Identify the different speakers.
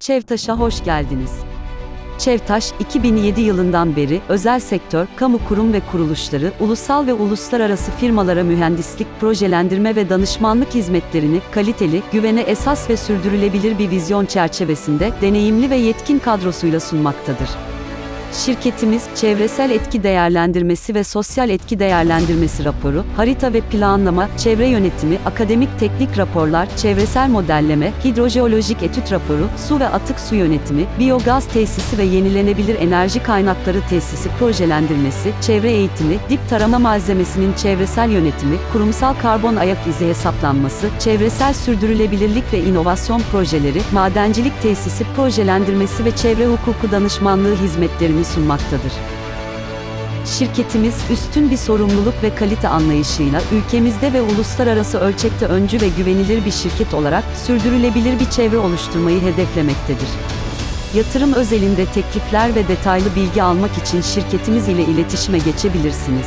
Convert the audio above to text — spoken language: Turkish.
Speaker 1: Çevtaş'a hoş geldiniz. Çevtaş, 2007 yılından beri özel sektör, kamu kurum ve kuruluşları, ulusal ve uluslararası firmalara mühendislik, projelendirme ve danışmanlık hizmetlerini kaliteli, güvene esas ve sürdürülebilir bir vizyon çerçevesinde deneyimli ve yetkin kadrosuyla sunmaktadır. Şirketimiz, çevresel etki değerlendirmesi ve sosyal etki değerlendirmesi raporu, harita ve planlama, çevre yönetimi, akademik teknik raporlar, çevresel modelleme, hidrojeolojik etüt raporu, su ve atık su yönetimi, biyogaz tesisi ve yenilenebilir enerji kaynakları tesisi projelendirmesi, çevre eğitimi, dip tarama malzemesinin çevresel yönetimi, kurumsal karbon ayak izi hesaplanması, çevresel sürdürülebilirlik ve inovasyon projeleri, madencilik tesisi projelendirmesi ve çevre hukuku danışmanlığı hizmetlerini sunmaktadır. Şirketimiz, üstün bir sorumluluk ve kalite anlayışıyla ülkemizde ve uluslararası ölçekte öncü ve güvenilir bir şirket olarak sürdürülebilir bir çevre oluşturmayı hedeflemektedir. Yatırım özelinde teklifler ve detaylı bilgi almak için şirketimiz ile iletişime geçebilirsiniz.